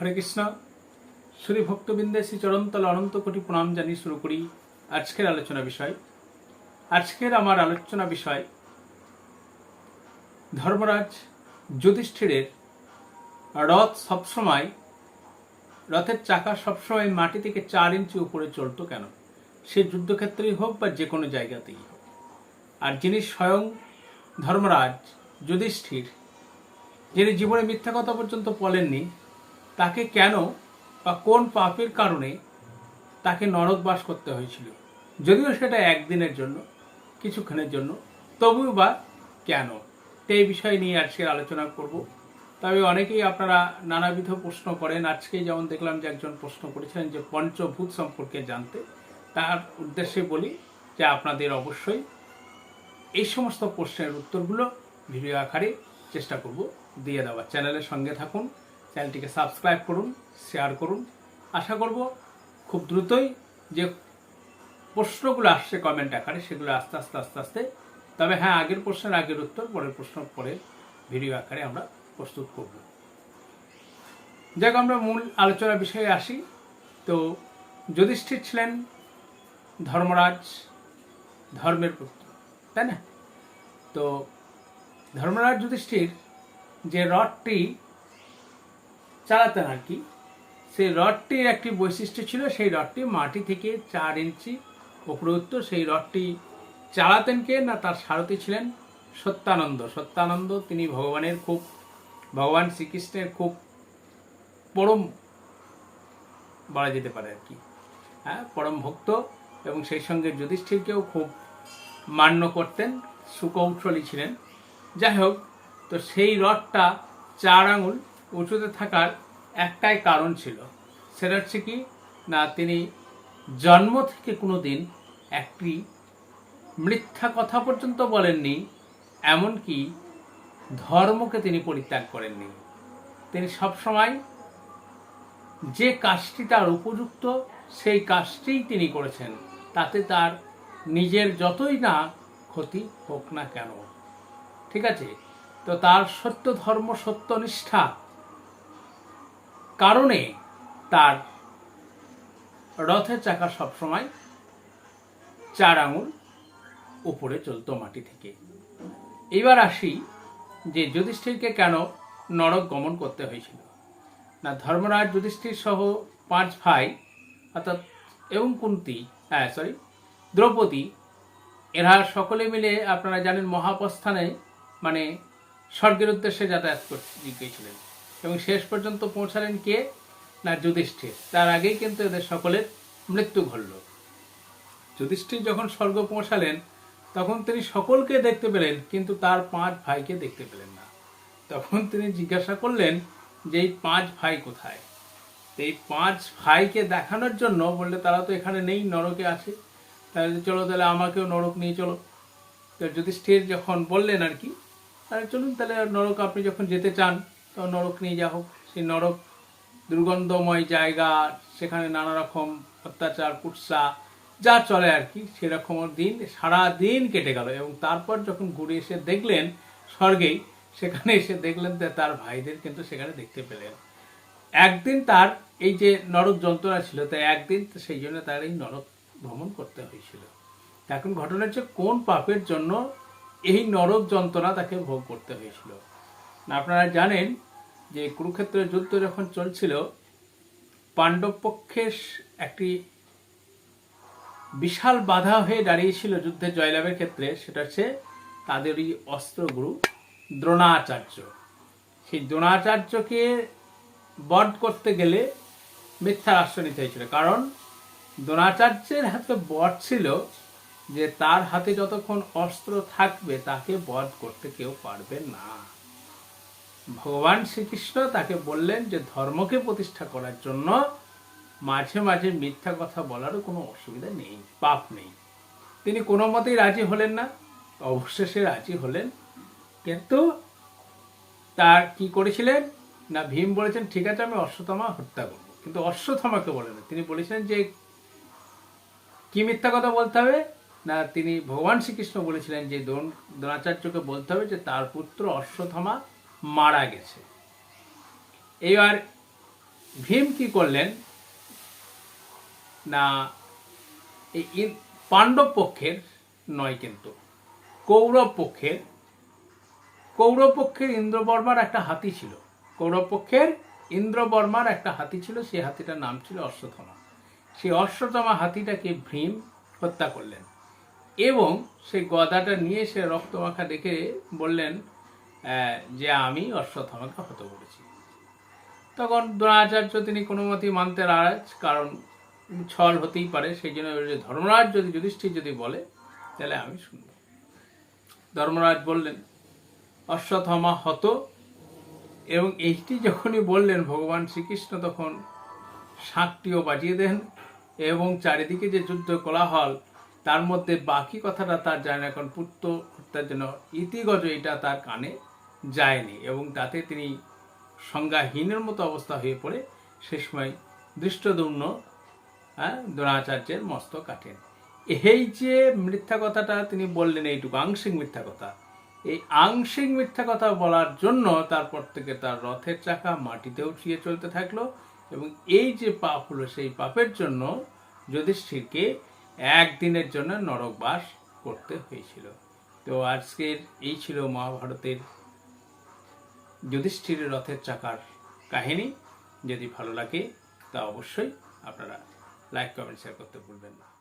হরে কৃষ্ণ। শ্রী ভক্তবৃন্দে শ্রী চরণতল অনন্ত কোটি প্রণাম জানিয়ে শুরু করি আজকের আলোচনা বিষয়। আজকের আমার আলোচনা বিষয় ধর্মরাজ যুধিষ্ঠিরের রথ সবসময়, রথের চাকা সবসময় মাটি থেকে চার ইঞ্চি উপরে চলতো কেন? সে যুদ্ধক্ষেত্রেই হোক বা যে কোনো জায়গাতেই হোক। আর যিনি স্বয়ং ধর্মরাজ যুধিষ্ঠির, যিনি জীবনে মিথ্যা কথা পর্যন্ত বলেননি তাকে কেন বা কোন পাপের কারণে তাকে নরকবাস করতে হয়েছিল? যদিও সেটা একদিনের জন্য, কিছুক্ষণের জন্য, তবুও বা কেন? এই বিষয় নিয়ে আজকের আলোচনা করব। তবে অনেকেই আপনারা নানাবিধ প্রশ্ন করেন। আজকেই যেমন দেখলাম যে একজন প্রশ্ন করেছিলেন যে পঞ্চভূত সম্পর্কে জানতে। তার উদ্দেশ্যে বলি যে আপনাদের অবশ্যই এই সমস্ত প্রশ্নের উত্তরগুলো ভিডিও আকারে চেষ্টা করব। দিয়ে দেওয়া চ্যানেলের সঙ্গে থাকুন। চ্যানেলটিকে সাবস্ক্রাইব করুন, শেয়ার করুন। আশা করব খুব দ্রুতই যে প্রশ্নগুলো আসছে কমেন্ট আকারে, সেগুলো আস্তে আস্তে আস্তে আস্তে। তবে হ্যাঁ আগের প্রশ্নের আগের উত্তর, পরের প্রশ্ন পরে ভিডিও আকারে আমরা প্রস্তুত করব। যাক, আমরা মূল আলোচনা বিষয়ে আসি। তো যুধিষ্ঠির ছিলেন ধর্মরাজ, ধর্মের পুত্র, তাই না? তো ধর্মরাজ যুধিষ্ঠির যে রডটি চালাতেন আর কি। সেই রডটির একটি বৈশিষ্ট্য ছিল, সেই রডটি মাটি থেকে চার ইঞ্চি উপরে উঠত। সেই রডটি চালাতেন কে না তার সারথি ছিলেন সত্যানন্দ। সত্যানন্দ তিনি ভগবানের খুব, ভগবান শ্রীকৃষ্ণের খুব পরম বলা যেতে পারে আর কি। হ্যাঁ পরম ভক্ত এবং সেই সঙ্গে যুধিষ্ঠিরকেও খুব মান্য করতেন, সুকৌশলী ছিলেন। যাই হোক, তো সেই রথটা চার আঙুল উঁচুতে থাকার একটাই কারণ ছিল। সেটা হচ্ছে কি, না, তিনি জন্ম থেকে কোনো দিন একটি মিথ্যা কথা পর্যন্ত বলেননি, এমনকি ধর্মকে তিনি পরিত্যাগ করেননি। তিনি সবসময় যে কাজটি তার উপযুক্ত, সেই কাজটিই তিনি করেছেন। তাতে তার নিজের যতই না ক্ষতি হোক না কেন। ঠিক আছে? তো তার সত্য ধর্ম সত্যনিষ্ঠা কারণে তার রথের চাকা সবসময় চার আঙুল উপরে চলতো মাটি থেকে। এবার আসি যে যুধিষ্ঠিরকে কেন নরক গমন করতে হয়েছিল। না, ধর্মরাজ যুধিষ্ঠির সহ পাঁচ ভাই অর্থাৎ এবং কুন্তি হ্যাঁ সরি দ্রৌপদী, এরা সকলে মিলে আপনারা জানেন মহাপ্রস্থানে মানে স্বর্গের উদ্দেশ্যে যাতায়াত করতে গিয়েছিলেন এবং শেষ পর্যন্ত পৌঁছালেন কে? না, যুধিষ্ঠির। তার আগেই কিন্তু এদের সকলের মৃত্যু ঘটল। যুধিষ্ঠির যখন স্বর্গ পৌঁছালেন, তখন তিনি সকলকে দেখতে পেলেন, কিন্তু তার পাঁচ ভাইকে দেখতে পেলেন না। তখন তিনি জিজ্ঞাসা করলেন যে, এই পাঁচ ভাই কোথায়? এই পাঁচ ভাইকে দেখানোর জন্য বললে, তারা তো এখানে নেই, নরকে আছে। তাহলে চলো, তাহলে আমাকেও নরক নিয়ে চলো। তো যুধিষ্ঠির যখন বললেন আর কি, তাহলে চলুন, তাহলে নরক, আপনি যখন যেতে চান তো নরক নিয়ে যা হোক সেই নরক দুর্গন্ধময় জায়গা, সেখানে নানা রকম অত্যাচার, কুৎসা, যা চলে আর কি, সেরকম দিন, সারা দিন কেটে গেল। এবং তারপর যখন ঘুরে এসে দেখলেন স্বর্গেই, সেখানে এসে দেখলেন তার ভাইদের কিন্তু সেখানে দেখতে পেলেন। একদিন তার এই যে নরক যন্ত্রণা ছিল তাই একদিন সেই জন্য তার এই নরক ভ্রমণ করতে হয়েছিল। এখন ঘটনা হচ্ছে, কোন পাপের জন্য এই নরক যন্ত্রণা তাকে ভোগ করতে হয়েছিল? আপনারা জানেন যে কুরুক্ষেত্রের যুদ্ধ যখন চলছিল পাণ্ডব পক্ষের একটি বিশাল বাধা হয়ে দাঁড়িয়েছিল যুদ্ধে জয়লাভের ক্ষেত্রে, সেটা হচ্ছে তাদেরই অস্ত্রগুরু দ্রোণাচার্য। সেই দ্রোণাচার্যকে বধ করতে গেলে মিথ্যার আশ্রয় নিতে হয়েছিল। কারণ দ্রোণাচার্যের হাতে বধ ছিল যে তার হাতে যতক্ষণ অস্ত্র থাকবে, তাকে বধ করতে কেউ পারবে না। ভগবান শ্রীকৃষ্ণ তাকে বললেন যে ধর্মকে প্রতিষ্ঠা করার জন্য মাঝে মাঝে মিথ্যা কথা বলারও কোনো অসুবিধা নেই, পাপ নেই। তিনি কোনো মতেই রাজি হলেন না, অবশেষে রাজি হলেন। কিন্তু তার কি করেছিলেন? না, ভীম বলেছেন, ঠিক আছে, আমি অশ্বত্থামা হত্যা করব। কিন্তু অশ্বত্থামাকে বলেন তিনি বলেছিলেন যে, কি মিথ্যা কথা বলতে হবে? না, তিনি ভগবান শ্রীকৃষ্ণ বলেছিলেন যে দ্রোণ দ্রোণাচার্যকে বলতে হবে যে, তার পুত্র অশ্বত্থামা মারা গেছে। এবার ভীম কি করলেন? না এই পাণ্ডব পক্ষের নয় কিন্তু, কৌরব পক্ষের কৌরব পক্ষের ইন্দ্রবর্মার একটা হাতি ছিল। কৌরব পক্ষের ইন্দ্রবর্মার একটা হাতি ছিল সেই হাতিটার নাম ছিল অশ্বথমা সেই অশ্বথমা হাতিটাকে ভীম হত্যা করলেন এবং সেই গদাটা নিয়ে সে রক্তমাখা দেখে বললেন যে আমি অশ্বত্থামাকে হত করেছি তখন দ্রোণাচার্য তিনি কোনো মতেই মানতে নারাজ, কারণ ছল হতেই পারে, সেই জন্য ধর্মরাজ যদি যুধিষ্ঠির যদি বলে, তাহলে আমি শুনব। ধর্মরাজ বললেন অশ্বত্থামা হত? এবং এইটি যখনই বললেন, ভগবান শ্রীকৃষ্ণ তখন শাঁকটিও বাজিয়ে দেন এবং চারিদিকে যে যুদ্ধ কোলাহল, তার মধ্যে বাকি কথাটা তার যায় না, এখন পুত্র হত্যার জন্য ইতিগজ এটা তার কানে যায়নি এবং তাতে তিনি সংজ্ঞাহীনের মতো অবস্থা হয়ে পড়ে। সে সময় দৃষ্টদুম্ন দ্রোণাচার্যের মস্তক কাটেন। এই যে মিথ্যা কথাটা তিনি বললেন, এইটুকু আংশিক মিথ্যা কথা। এই আংশিক মিথ্যা কথা বলার জন্য তারপর থেকে তার রথের চাকা মাটিতে উঠিয়ে চলতে থাকল এবং এই যে পাপ হলো সেই পাপের জন্য যুধিষ্ঠিরকে একদিনের জন্য নরকবাস করতে হয়েছিল। তো আজকের এই ছিল মহাভারতের যুধিষ্ঠিরের রথের চাকার কাহিনী যদি ভালো লাগে, তা অবশ্যই আপনারা লাইক কমেন্ট শেয়ার করতে ভুলবেন না।